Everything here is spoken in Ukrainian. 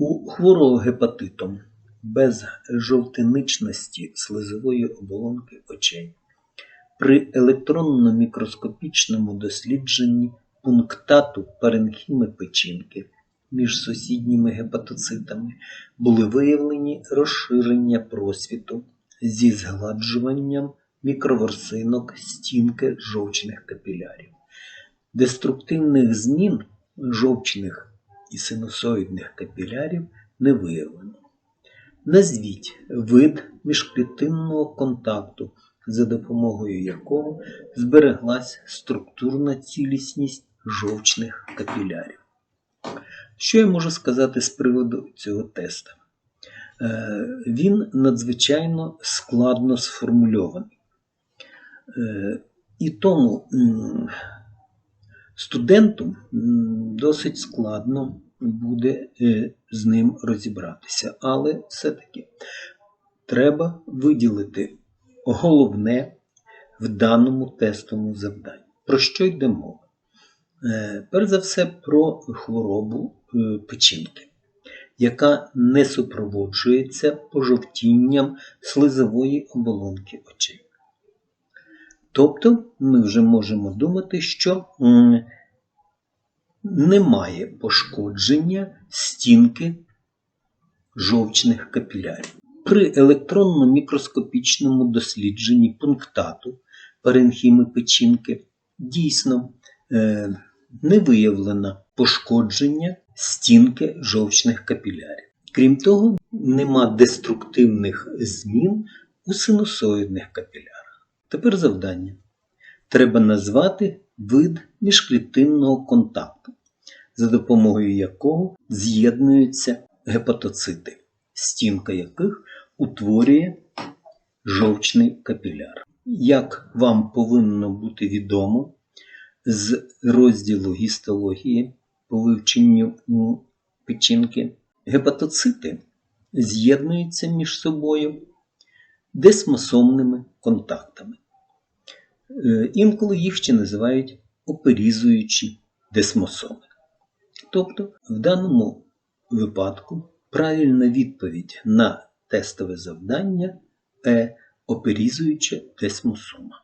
У хворого гепатитом без жовтиничності слизової оболонки очей при електронно-мікроскопічному дослідженні пунктату паренхіми печінки між сусідніми гепатоцитами були виявлені розширення просвіту зі згладжуванням мікроворсинок стінки жовчних капілярів. Деструктивних змін жовчних і синусоїдних капілярів не виявлено. Назвіть вид міжклітинного контакту, за допомогою якого збереглась структурна цілісність жовчних капілярів. Що я можу сказати з приводу цього теста? Е, Він надзвичайно складно сформульований. Е, І тому студенту досить складно буде е, з ним розібратися. Але все-таки треба виділити головне в даному тестовому завданні. Про що йде мова? Е, Перш за все про хворобу е, печінки, яка не супроводжується пожовтінням слизової оболонки очей. Тобто ми вже можемо думати, що немає пошкодження стінки жовчних капілярів. При електронно-мікроскопічному дослідженні пунктату паренхіми печінки дійсно е, не виявлено пошкодження стінки жовчних капілярів. Крім того, нема деструктивних змін у синусоїдних капілярах. Тепер завдання. Треба назвати вид міжклітинного контакту, за допомогою якого з'єднуються гепатоцити, стінка яких утворює жовчний капіляр. Як вам повинно бути відомо з розділу гістології по вивченню печінки, гепатоцити з'єднуються між собою десмосомними контактами. Е, Інколи їх ще називають оперізуючі десмосоми. Тобто, в даному випадку правильна відповідь на тестове завдання е оперізуюча десмосома.